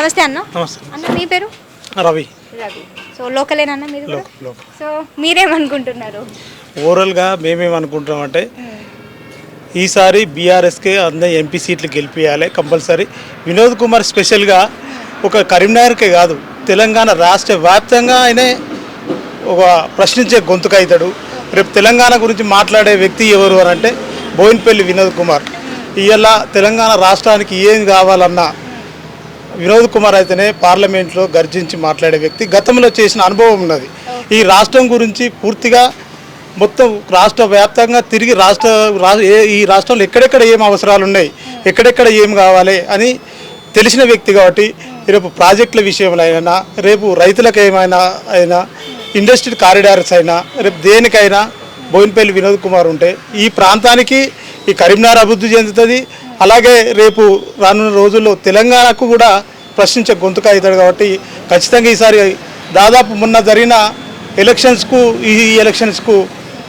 నమస్తే అన్న. నమస్తే. అన్న మీ పేరు? రవి. రవి. సో లోకలేనన్న మీరు కూడా? Local local. సో మీరేమనుకుంటున్నారు? ఓవరాల్గా మేమేమనుకుంటున్నామంటే ఈసారి బీఆర్ఎస్కి అందరి ఎంపీ సీట్లు గెలిపించాలి కంపల్సరీ. వినోద్ కుమార్ స్పెషల్గా ఒక కరీంనగర్కే కాదు తెలంగాణ రాష్ట్ర వ్యాప్తంగా ఆయనే ఒక ప్రశ్నించే గొంతుక అవుతాడు. రేపు తెలంగాణ గురించి మాట్లాడే వ్యక్తి ఎవరు అని అంటే బోయినపల్లి వినోద్ కుమార్. ఇవాళ తెలంగాణ రాష్ట్రానికి ఏం కావాలన్నా వినోద్ కుమార్ అయితేనే పార్లమెంట్లో గర్జించి మాట్లాడే వ్యక్తి. గతంలో చేసిన అనుభవం ఉన్నది. ఈ రాష్ట్రం గురించి పూర్తిగా మొత్తం రాష్ట్ర వ్యాప్తంగా తిరిగి రాష్ట్ర ఈ రాష్ట్రంలో ఎక్కడెక్కడ ఏం అవసరాలు ఉన్నాయి ఎక్కడెక్కడ ఏం కావాలి అని తెలిసిన వ్యక్తి కాబట్టి రేపు ప్రాజెక్టుల విషయంలో అయినా రేపు రైతులకు ఏమైనా అయినా ఇండస్ట్రీ కారిడార్స్ అయినా రేపు దేనికైనా బోయినపల్లి వినోద్ కుమార్ ఉంటే ఈ ప్రాంతానికి ఈ కరీంనగర్ అభివృద్ధి చెందుతుంది అలాగే రేపు రానున్న రోజుల్లో తెలంగాణకు కూడా ప్రశ్నించే గొంతుక అవుతాడు కాబట్టి ఖచ్చితంగా ఈసారి దాదాపు మొన్న జరిగిన ఎలక్షన్స్కు ఈ ఎలక్షన్స్కు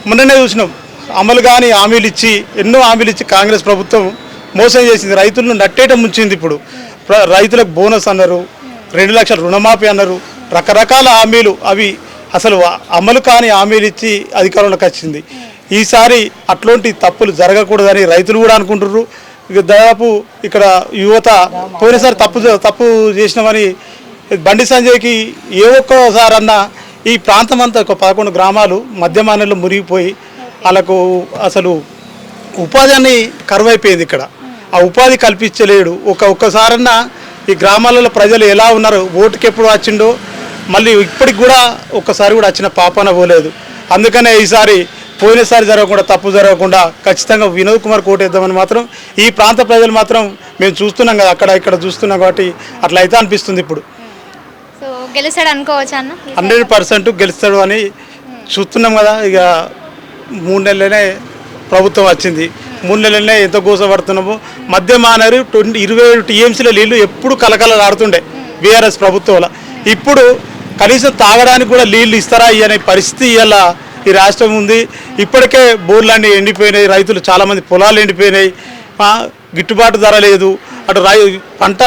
మొన్ననే చూసినాం. అమలు కాని హామీలు ఇచ్చి ఎన్నో హామీలు ఇచ్చి కాంగ్రెస్ ప్రభుత్వం మోసం చేసింది. రైతులను నట్టేట ముంచింది ఇప్పుడు. రైతులకు బోనస్ అన్నారు రెండు లక్షల రుణమాఫీ అన్నారు. రకరకాల హామీలు అవి అసలు అమలు కాని హామీలు ఇచ్చి అధికారంలోకి వచ్చింది. ఈసారి అట్లాంటి తప్పులు జరగకూడదని రైతులు కూడా అనుకుంటున్నారు ఇక దాదాపు ఇక్కడ యువత పోయినసారి తప్పు తప్పు చేసినామని బండి సంజయ్కి ఏ ఒక్కసారన్నా ఈ ప్రాంతం అంతా ఒక పదకొండు గ్రామాలు మధ్యమానంలో మురిగిపోయి వాళ్ళకు అసలు ఉపాధి అని కరువైపోయింది ఇక్కడ. ఆ ఉపాధి కల్పించలేడు. ఒక ఒక్కసారన్నా ఈ గ్రామాలలో ప్రజలు ఎలా ఉన్నారు ఓటుకి ఎప్పుడు వచ్చిండో మళ్ళీ ఇప్పటికి కూడా ఒక్కసారి కూడా వచ్చిన పాపన పోలేదు. అందుకనే ఈసారి పోయినసారి జరగకుండా తప్పు జరగకుండా ఖచ్చితంగా వినోద్ కుమార్ కోటేద్దామని మాత్రం ఈ ప్రాంత ప్రజలు మాత్రం మేము చూస్తున్నాం కదా అక్కడ ఇక్కడ చూస్తున్నాం కాబట్టి అట్లా అయితే అనిపిస్తుంది ఇప్పుడు. సో గెలుస్తాడు అనుకోవచ్చా అన్న? హండ్రెడ్ పర్సెంట్ గెలుస్తాడు అని చూస్తున్నాం కదా ఇక మూడు నెలలనే ప్రభుత్వం వచ్చింది. మూడు నెలలనే ఎంత గోసపడుతున్నామో. మధ్య మానరు ట్వంటీ ఇరవై ఏడు టీఎంసీల నీళ్ళు ఎప్పుడు కలకలలాడుతుండే బీఆర్ఎస్ ప్రభుత్వంలో. ఇప్పుడు కనీసం తాగడానికి కూడా నీళ్ళు ఇస్తారా అనే పరిస్థితి ఇవాళ ఈ రాష్ట్రం ఉంది. ఇప్పటికే బోర్లన్నీ ఎండిపోయినాయి. రైతులు చాలామంది పొలాలు ఎండిపోయినాయి. గిట్టుబాటు ధర లేదు. అటు రై పంట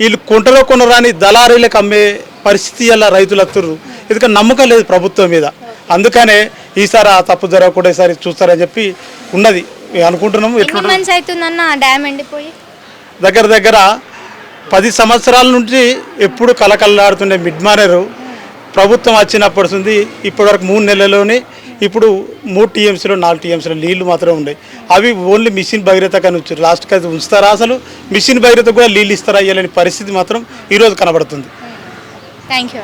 వీళ్ళు కుంటలో కొనరాని దళారీలకు అమ్మే పరిస్థితి అలా రైతులు వస్తుర్రు ఎందుకంటే నమ్మకం లేదు ప్రభుత్వం మీద. అందుకనే ఈసారి ఆ తప్పు జరగకుండా ఈసారి చూస్తారని చెప్పి ఉన్నది. మేము అనుకుంటున్నాము దగ్గర దగ్గర పది సంవత్సరాల నుంచి ఎప్పుడు కలకల్లాడుతుండే మిడ్ మానరు ప్రభుత్వం వచ్చినప్పటి నుంచి ఇప్పటివరకు మూడు నెలల్లోనే ఇప్పుడు మూడు టీఎంసీలో నాలుగు టీఎంసీలో నీళ్ళు మాత్రమే ఉన్నాయి. అవి ఓన్లీ మిషన్ భగీరథ కానీ ఉంచారు లాస్ట్కి అయితే ఉంచుతారా అసలు? మిషన్ భగీరథ కూడా నీళ్ళు ఇస్తారా ఇవ్వాలని పరిస్థితి మాత్రం ఈరోజు కనబడుతుంది. Thank you